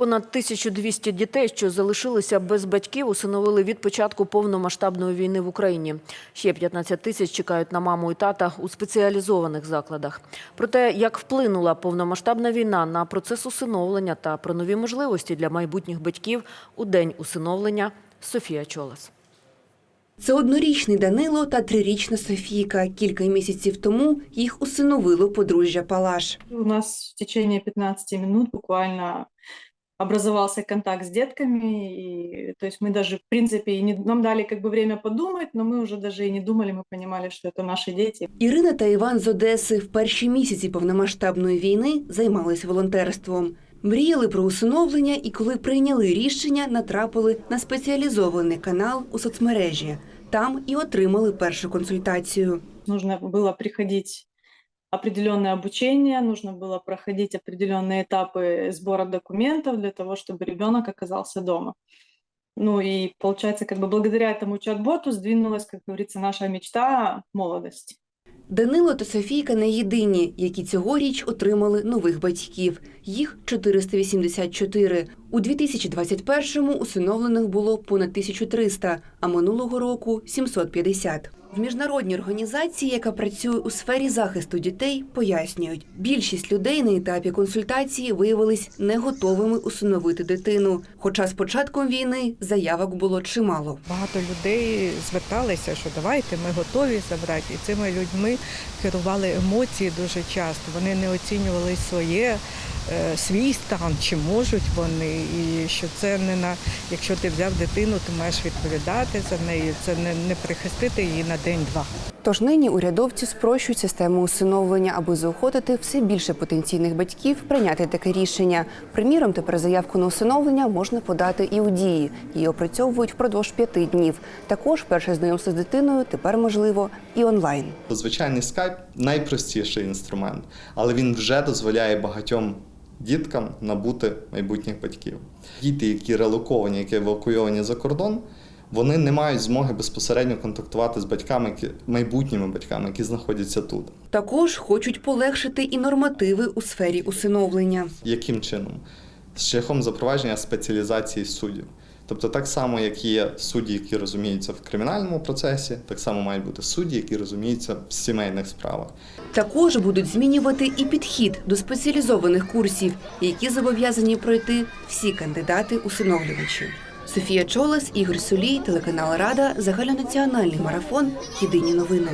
Понад 1200 дітей, що залишилися без батьків, усиновили від початку повномасштабної війни в Україні. Ще 15 тисяч чекають на маму і тата у спеціалізованих закладах. Про те, як вплинула повномасштабна війна на процес усиновлення та про нові можливості для майбутніх батьків у день усиновлення Софія Чолас. Це однорічний Данило та трирічна Софійка. Кілька місяців тому їх усиновило подружжя Палаш. У нас в течение 15 минут буквально образовался контакт с детками, и, то есть мы даже, в принципе, и не, нам дали как бы время подумать, но мы уже даже и не думали, мы понимали, что это наши дети. Ірина та Іван з Одеси в перші місяці повномасштабної війни займались волонтерством. Мріяли про усиновлення і коли прийняли рішення, натрапили на спеціалізований канал у соцмережі. Там і отримали першу консультацію. Нужно было приходить определенное обучение, нужно было проходить определенные этапы сбора документов для того, чтобы ребенок оказался дома. Ну и получается, как бы благодаря этому чат-боту сдвинулась, как говорится, наша мечта молодости. Данило та Софійка не єдині, які цьогоріч отримали нових батьків. Їх 484. У 2021-му усиновлених було понад 1300, а минулого року – 750. В міжнародній організації, яка працює у сфері захисту дітей, пояснюють, більшість людей на етапі консультації виявились не готовими усиновити дитину. Хоча з початком війни заявок було чимало. Багато людей зверталися, що давайте ми готові забрати. І цими людьми керували емоції дуже часто. Вони не оцінювали своє. Е, Свій стан, чи можуть вони, і що це не на якщо ти взяв дитину, ти маєш відповідати за неї. Це не, не прихистити її на день-два. Тож нині урядовці спрощують систему усиновлення, аби заохотити все більше потенційних батьків прийняти таке рішення. Приміром, тепер заявку на усиновлення можна подати і у дії. Її опрацьовують впродовж п'яти днів. Також перше знайомство з дитиною тепер можливо і онлайн. Звичайний скайп найпростіший інструмент, але він вже дозволяє багатьом діткам набути майбутніх батьків. Діти, які релоковані, які евакуйовані за кордон, вони не мають змоги безпосередньо контактувати з батьками, які майбутніми батьками, які знаходяться тут. Також хочуть полегшити і нормативи у сфері усиновлення. Яким чином? З Шляхом запровадження спеціалізації суддів. Тобто, так само, як є судді, які розуміються в кримінальному процесі, так само мають бути судді, які розуміються в сімейних справах. Також будуть змінювати і підхід до спеціалізованих курсів, які зобов'язані пройти всі кандидати усиновлювачі. Софія Чолес, Ігор Сулій, телеканал Рада, загальнонаціональний марафон. Єдині новини.